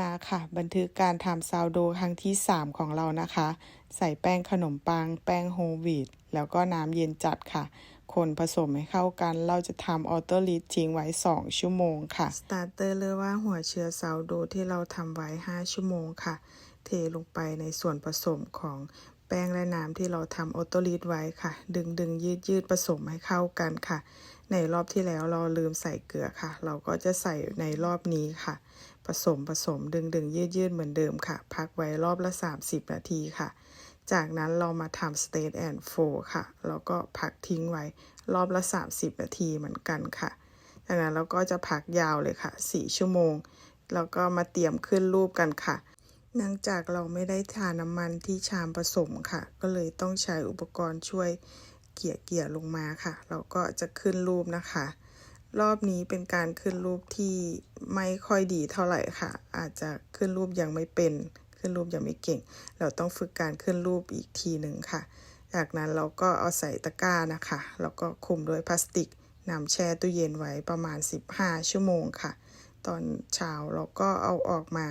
มาค่ะ บันทึกการทำซาวโดครั้งที่ 3 ของเรานะคะ ใส่แป้งขนมปัง แป้งโฮลวีตแล้วก็น้ำเย็นจัดค่ะ คนผสมให้เข้ากัน เราจะทำออโต้ลีดทิ้งไว้ 2 ชั่วโมงค่ะสตาร์เตอร์หรือว่าหัวเชื้อซาวโดที่เราทำไว้ 5 ชั่วโมงค่ะ เทลงไปในส่วนผสมของแป้งและน้ำที่เราทำออโต้ลีดไว้ค่ะ ดึงดึงยืดยืดผสมให้เข้ากันค่ะ ในรอบที่แล้วเราลืมใส่เกลือค่ะ เราก็จะใส่ในรอบนี้ค่ะ ผสมผสมดึงดึงยืดยืดเหมือนเดิมค่ะ พักไว้รอบละ 30 นาทีค่ะ จากนั้นเรามาทำ state and flow ค่ะ แล้วก็พักทิ้งไว้รอบละ 30 นาทีเหมือนกันค่ะ จากนั้นเราก็จะพักยาวเลยค่ะ 4 ชั่วโมง แล้วก็มาเตรียมขึ้นรูปกันค่ะเนื่องจากเราไม่ได้ทาน้ำมันที่ชามผสมค่ะ ก็เลยต้องใช้อุปกรณ์ช่วยเกี่ยเกี่ยลงมาค่ะ เราก็จะขึ้นรูปนะคะ รอบนี้เป็นการขึ้นรูปที่ไม่ค่อยดีเท่าไหร่ค่ะ อาจจะขึ้นรูปยังไม่เป็น ขึ้นรูปยังไม่เก่ง เราต้องฝึกการขึ้นรูปอีกทีหนึ่งค่ะ จากนั้นเราก็เอาใส่ตะกร้านะคะ แล้วก็คลุมด้วยพลาสติกนำแช่ตู้เย็นไว้ประมาณ 15 ชั่วโมงค่ะ ตอนเช้าเราก็เอาออกมา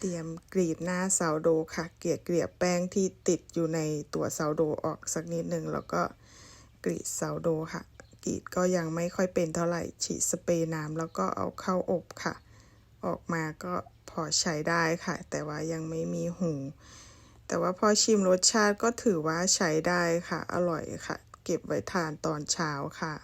เตรียมกรีดหน้าเซาโดค่ะ เกลี่ยเกลี่ยแป้งที่ติดอยู่ในตัวเซาโดออกสักนิดหนึ่งแล้วก็กรีดเซาโดค่ะ กรีดก็ยังไม่ค่อยเป็นเท่าไหร่ฉีดสเปรย์น้ำแล้วก็เอาเข้าอบค่ะ ออกมาก็พอใช้ได้ค่ะ แต่ว่ายังไม่มีหู แต่ว่าพอชิมรสชาติก็ถือว่าใช้ได้ค่ะ อร่อยค่ะ เก็บไว้ทานตอนเช้าค่ะ